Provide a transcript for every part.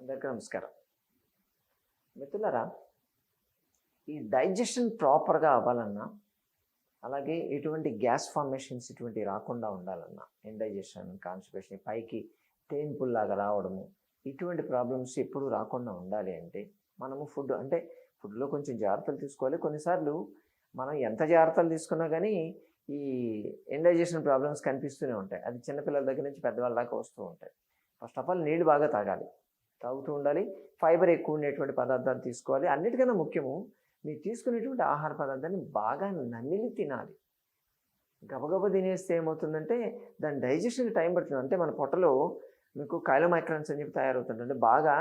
అందరికీ నమస్కారం. మిత్రులారా ఈ డైజెషన్ ప్రాపర్గా అవ్వాలన్నా అలాగే ఎటువంటి గ్యాస్ ఫార్మేషన్స్ ఇటువంటి రాకుండా ఉండాలన్నా ఇండైజెషన్ కాన్స్టిపేషన్ పైకి తేన్పుల్లాగా రావడము ఇటువంటి ప్రాబ్లమ్స్ ఎప్పుడు రాకుండా ఉండాలి అంటే మనము ఫుడ్ అంటే ఫుడ్లో కొంచెం జాగ్రత్తలు తీసుకోవాలి. కొన్నిసార్లు మనం ఎంత జాగ్రత్తలు తీసుకున్నా కానీ ఈ ఇండైజెషన్ ప్రాబ్లమ్స్ కనిపిస్తూనే ఉంటాయి. అది చిన్నపిల్లల దగ్గర నుంచి పెద్దవాళ్ళ దాకా వస్తూ ఉంటాయి. ఫస్ట్ ఆఫ్ ఆల్ నీళ్ళు బాగా తాగాలి. తాగుతూ ఉండాలి. ఫైబర్ ఎక్కువ ఉండేటువంటి పదార్థాలు తీసుకోవాలి. అన్నిటికన్నా ముఖ్యము మీరు తీసుకునేటువంటి ఆహార పదార్థాన్ని బాగా నమిలి తినాలి. గబగబ తినేస్తే ఏమవుతుందంటే దాని డైజెషన్కి టైం పడుతుంది. అంటే మన పొట్టలో మీకు కైలోమైక్రాన్స్ అని చెప్పి తయారవుతుంది అంటే బాగా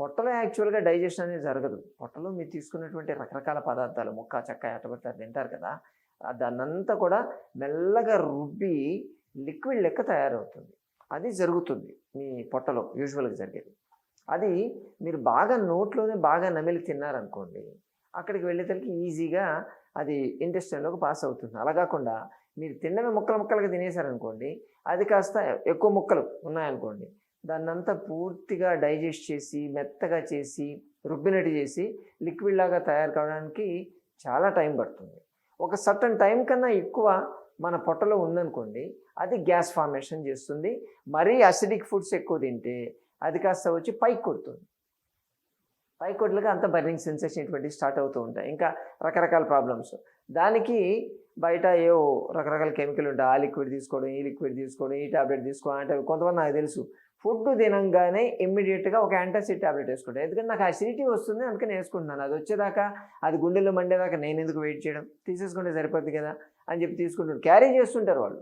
పొట్టలో యాక్చువల్గా డైజెషన్ అనేది జరగదు. పొట్టలో మీరు తీసుకున్నటువంటి రకరకాల పదార్థాలు ముక్క చక్క ఎట్టబడతారు తింటారు కదా దాన్నంతా కూడా మెల్లగా రుబ్బి లిక్విడ్ లెక్క తయారవుతుంది. అది జరుగుతుంది మీ పొట్టలో యూజువల్గా జరిగేది. అది మీరు బాగా నోట్లోనే బాగా నమిలి తిన్నారనుకోండి అక్కడికి వెళ్ళేసరికి ఈజీగా అది ఇంటెస్టైన్లోకి పాస్ అవుతుంది. అలా కాకుండా మీరు తిన్నవి ముక్కలు ముక్కలుగా తినేశారనుకోండి అది కాస్త ఎక్కువ ముక్కలు ఉన్నాయనుకోండి దాన్నంతా పూర్తిగా డైజెస్ట్ చేసి మెత్తగా చేసి రుబ్బినట్టు చేసి లిక్విడ్ లాగా తయారు కావడానికి చాలా టైం పడుతుంది. ఒక సర్టన్ టైం కన్నా ఎక్కువ మన పొట్టలో ఉందనుకోండి అది గ్యాస్ ఫార్మేషన్ చేస్తుంది. మరీ అసిడిక్ ఫుడ్స్ ఎక్కువ తింటే అది కాస్త వచ్చి పైకి కొడుతుంది. పైకి కొట్లకి అంత బర్నింగ్ సెన్సేషన్ ఇటువంటివి స్టార్ట్ అవుతూ ఉంటాయి. ఇంకా రకరకాల ప్రాబ్లమ్స్. దానికి బయట ఏవో రకరకాల కెమికల్ ఉంటాయి. ఆ లిక్విడ్ తీసుకోవడం ఈ లిక్విడ్ తీసుకోవడం ఈ టాబ్లెట్ తీసుకోవడం అంటే కొంతమంది నాకు తెలుసు. ఫుడ్ తినంగానే ఇమ్మీడియట్గా ఒక యాంటాసిడ్ టాబ్లెట్ వేసుకుంటాను ఎందుకంటే నాకు అసిడిటీ వస్తుంది అందుకని వేసుకుంటున్నాను. అది వచ్చేదాకా అది గుండెలో మండేదాకా నేను ఎందుకు వెయిట్ చేయడం? తీసేసుకుంటే సరిపోద్ది కదా అని చెప్పి తీసుకుంటున్నారు క్యారీ చేస్తుంటారు వాళ్ళు.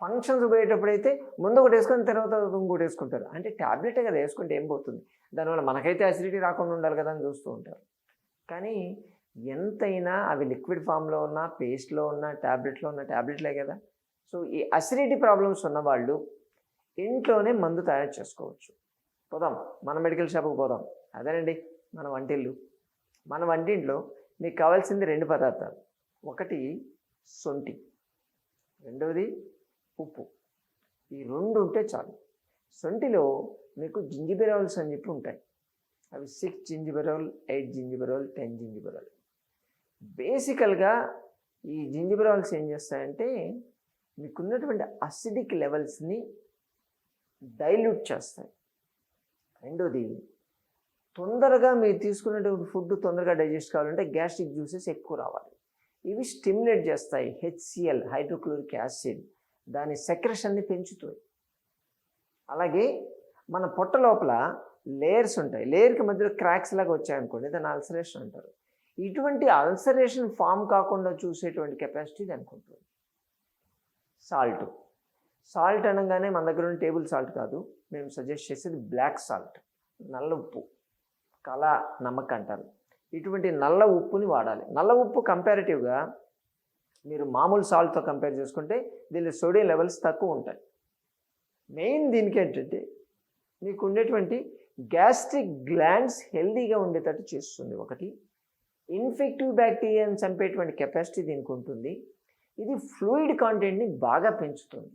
ఫంక్షన్స్ పోయేటప్పుడైతే ముందు ఒకటి వేసుకొని తర్వాత ఇంకోటి వేసుకుంటారు. అంటే ట్యాబ్లెటే కదా వేసుకుంటే ఏం పోతుంది? దానివల్ల మనకైతే అసిడిటీ రాకుండా ఉండాలి కదా అని చూస్తూ ఉంటారు. కానీ ఎంతైనా అవి లిక్విడ్ ఫామ్లో ఉన్న పేస్ట్లో ఉన్న ట్యాబ్లెట్లో ఉన్న ట్యాబ్లెట్లే కదా. సో ఈ అసిడిటీ ప్రాబ్లమ్స్ ఉన్నవాళ్ళు ఇంట్లోనే మందు తయారు చేసుకోవచ్చు. పోదాం మన మెడికల్ షాప్కి పోదాం. అదేనండి మన వంటిల్లు. మన వంటింట్లో మీకు కావాల్సింది రెండు పదార్థాలు. ఒకటి సొంటి రెండవది ఉప్పు. ఈ రెండు ఉంటే చాలు. సొంటిలో మీకు జింజిబెరాల్స్ అని చెప్పి ఉంటాయి. అవి six zingiberol eight zingiberol ten zingiberol బేసికల్గా ఈ జింజిబెరాల్స్ ఏం చేస్తాయంటే మీకున్నటువంటి అసిడిక్ లెవెల్స్ని డైల్యూట్ చేస్తాయి. రెండోది తొందరగా మీరు తీసుకున్నటువంటి ఫుడ్ తొందరగా డైజెస్ట్ కావాలంటే గ్యాస్ట్రిక్ జ్యూసెస్ ఎక్కువ రావాలి. ఇవి స్టిమ్యులేట్ చేస్తాయి హెచ్సిఎల్ హైడ్రోక్లోరిక్ యాసిడ్ దాని సెక్రెషన్ని పెంచుతాయి అలాగే మన పొట్ట లోపల లేయర్స్ ఉంటాయి. లేయర్కి మధ్యలో క్రాక్స్ లాగా వచ్చాయనుకోండి దాన్ని అల్సరేషన్ అంటారు. ఇటువంటి అల్సరేషన్ ఫామ్ కాకుండా చూసేటువంటి కెపాసిటీ దానికి ఉంటుంది సాల్ట్. సాల్ట్ అనగానే మన దగ్గర ఉన్న టేబుల్ సాల్ట్ కాదు. మేము సజెస్ట్ చేసేది బ్లాక్ సాల్ట్. నల్ల ఉప్పు. కళ నమ్మక అంటారు. ఇటువంటి నల్ల ఉప్పుని వాడాలి. నల్ల ఉప్పు కంపారిటివ్గా మీరు మామూలు సాల్ట్తో కంపేర్ చేసుకుంటే దీనిలో సోడియం లెవెల్స్ తక్కువ ఉంటాయి. మెయిన్ దీనికి ఏంటంటే మీకు ఉండేటువంటి గ్యాస్ట్రిక్ గ్లాండ్స్ హెల్దీగా ఉండేటట్టు చేస్తుంది. ఒకటి ఇన్ఫెక్టివ్ బ్యాక్టీరియాని చంపేటువంటి కెపాసిటీ దీనికి ఉంటుంది. ఇది ఫ్లూయిడ్ కాంటెంట్ని బాగా పెంచుతుంది.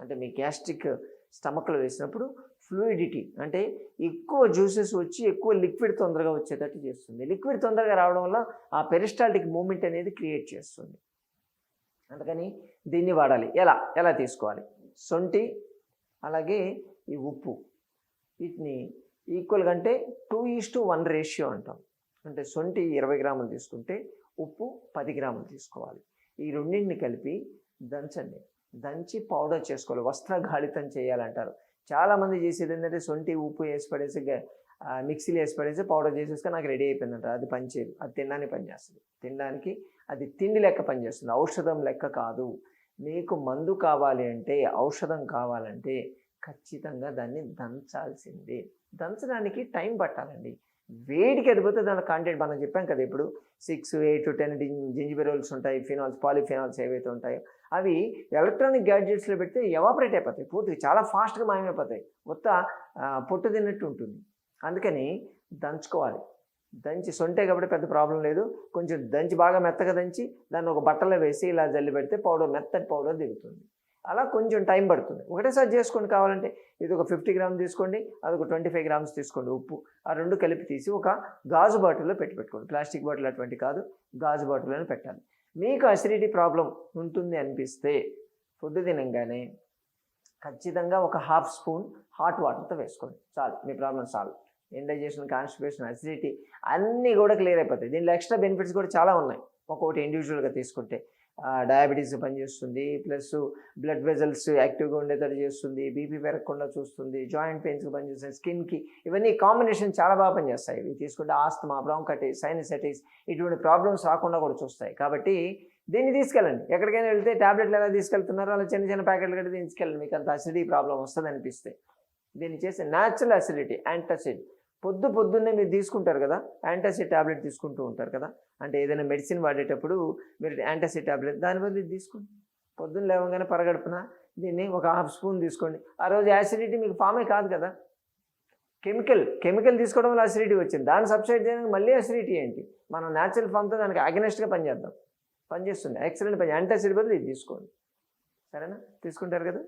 అంటే మీ గ్యాస్ట్రిక్ స్టమక్లో వేసినప్పుడు ఫ్లూయిడిటీ అంటే ఎక్కువ జ్యూసెస్ వచ్చి ఎక్కువ లిక్విడ్ తొందరగా వచ్చేటట్టు చేస్తుంది. లిక్విడ్ తొందరగా రావడం వల్ల ఆ పెరిస్టాల్టిక్ మూమెంట్ అనేది క్రియేట్ చేస్తుంది. అందుకని దీన్ని వాడాలి. ఎలా? ఎలా తీసుకోవాలి? సొంటి అలాగే ఈ ఉప్పు. వీటిని ఈక్వల్గా అంటే two is to one ratio అంటాం. అంటే సొంటి ఇరవై గ్రాములు తీసుకుంటే ఉప్పు పది గ్రాములు తీసుకోవాలి. ఈ రెండింటిని కలిపి దంచండి. దంచి పౌడర్ చేసుకోవాలి. వస్త్రగాళితం చేయాలంటారు. చాలామంది చేసేది ఏంటంటే సొంటి ఉప్పు వేసి పడేసి గ- మిక్సీలో వేసి పడేసి పౌడర్ చేసేసుకొని నాకు రెడీ అయిపోయిందంటారు అది పనిచేయదు. అది తినడానికి పనిచేస్తుంది. తినడానికి అది తిండి లెక్క పనిచేస్తుంది. ఔషధం లెక్క కాదు. మీకు మందు కావాలి అంటే ఔషధం కావాలంటే ఖచ్చితంగా దాన్ని దంచాల్సిందే. దంచడానికి టైం పట్టాలండి. వేడికి అదిపోతే దాని కాంటెంట్ మనం చెప్పాం కదా ఇప్పుడు. సిక్స్ ఎయిట్ టెన్ జింజిబెరోల్స్ ఉంటాయి ఫినాల్స్ పాలిఫినాల్స్ ఏవైతే ఉంటాయో అవి ఎలక్ట్రానిక్ గ్యాడ్జెట్స్లో పెడితే ఎవాపరేట్ అయిపోతాయి. పూర్తిగా చాలా ఫాస్ట్గా మాయమైపోతాయి. మొత్తం పొట్టు తిన్నట్టు ఉంటుంది. అందుకని దంచుకోవాలి. దంచి సొంటే కాబట్టి పెద్ద ప్రాబ్లం లేదు. కొంచెం దంచి బాగా మెత్తగా దంచి దాన్ని ఒక బట్టలో వేసి ఇలా జల్లి పెడితే పౌడర్ మెత్తటి పౌడర్ దిగుతుంది. అలా కొంచెం టైం పడుతుంది. ఒకటేసారి చేసుకోండి కావాలంటే. ఇది ఒక ఫిఫ్టీ గ్రామ్ తీసుకోండి అది ఒక ట్వంటీ ఫైవ్ గ్రామ్స్ తీసుకోండి ఉప్పు. ఆ రెండు కలిపి తీసి ఒక గాజు బాటిల్లో పెట్టి పెట్టుకోండి. ప్లాస్టిక్ బాటిల్ అటువంటి కాదు గాజు బాటిల్లోనే పెట్టాలి. మీకు అసిడిటీ ప్రాబ్లం ఉంటుంది అనిపిస్తే ఫుడ్ తినంగానే ఖచ్చితంగా ఒక హాఫ్ స్పూన్ హాట్ వాటర్తో వేసుకోండి. చాలు మీ problem solve indigestion constipation acidity అన్నీ కూడా క్లియర్ అయిపోతాయి. దీనిలో ఎక్స్ట్రా బెనిఫిట్స్ కూడా చాలా ఉన్నాయి. ఒక్కొక్కటి ఇండివిజువల్గా తీసుకుంటే. డయాబెటీస్ పనిచేస్తుంది ప్లస్ బ్లడ్ వెజల్స్ యాక్టివ్గా ఉండేటట్టు చేస్తుంది బీపీ పెరగకుండా చూస్తుంది జాయింట్ పెయిన్స్కి పనిచేస్తుంది స్కిన్కి ఇవన్నీ కాంబినేషన్ చాలా బాగా పనిచేస్తాయి ఇవి తీసుకుంటే ఆస్తమా బ్రాంకైటిస్ సైనసైటిస్ ఇటువంటి ప్రాబ్లమ్స్ రాకుండా కూడా చూస్తాయి. కాబట్టి దీన్ని తీసుకెళ్ళండి. ఎక్కడికైనా వెళ్తే టాబ్లెట్లు ఎలా తీసుకెళ్తున్నారో అలా చిన్న చిన్న ప్యాకెట్లు కట్టి తీసుకెళ్ళండి. మీకు అంత అసిడిటీ ప్రాబ్లం వస్తుంది అనిపిస్తే దీన్ని చేసే న్యాచురల్ అసిడిటీ యాంటాసిడ్ పొద్దు పొద్దున్నే మీరు తీసుకుంటారు కదా? యాంటాసిడ్ టాబ్లెట్ తీసుకుంటూ ఉంటారు కదా? అంటే ఏదైనా మెడిసిన్ వాడేటప్పుడు మీరు యాంటాసిడ్ టాబ్లెట్ దాని బదులు ఇది తీసుకోండి పొద్దున్న లేవగానే పరగడుపున దీన్ని ఒక హాఫ్ స్పూన్ తీసుకోండి. ఆ రోజు యాసిడిటీ మీకు ఫామే కాదు కదా? కెమికల్ కెమికల్ తీసుకోవడం వల్ల అసిడిటీ వచ్చింది. దాన్ని సబ్సైడ్ చేయడానికి మళ్ళీ అసిడిటీ ఏంటి? మనం న్యాచురల్ ఫామ్తో దానికి ఆగనెస్ట్గా పనిచేద్దాం. పనిచేస్తుంది. ఎక్సలెంట్ పని. యాంటాసిడ్ బదులు ఇది తీసుకోండి. సరేనా? తీసుకుంటారు కదా?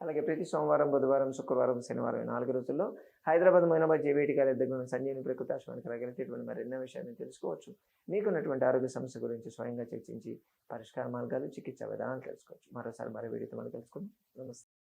అలాగే ప్రతి సోమవారం బుధవారం శుక్రవారం శనివారం నాలుగు రోజుల్లో హైదరాబాద్ మైనాబాద్ జేబీటీ కాలేజ్ దగ్గర ఉన్న సంజీవిని ప్రకృతి ఆశ్రమానికి రాగలిగితే ఇటువంటి మరి ఎన్నో విషయాన్ని తెలుసుకోవచ్చు. మీకున్నటువంటి ఆరోగ్య సమస్య గురించి స్వయంగా చర్చించి పరిష్కార మార్గాలు చికిత్సా విధానాలు తెలుసుకోవచ్చు. మరోసారి మరో వీడియోతో మనం తెలుసుకుందాం నమస్తే.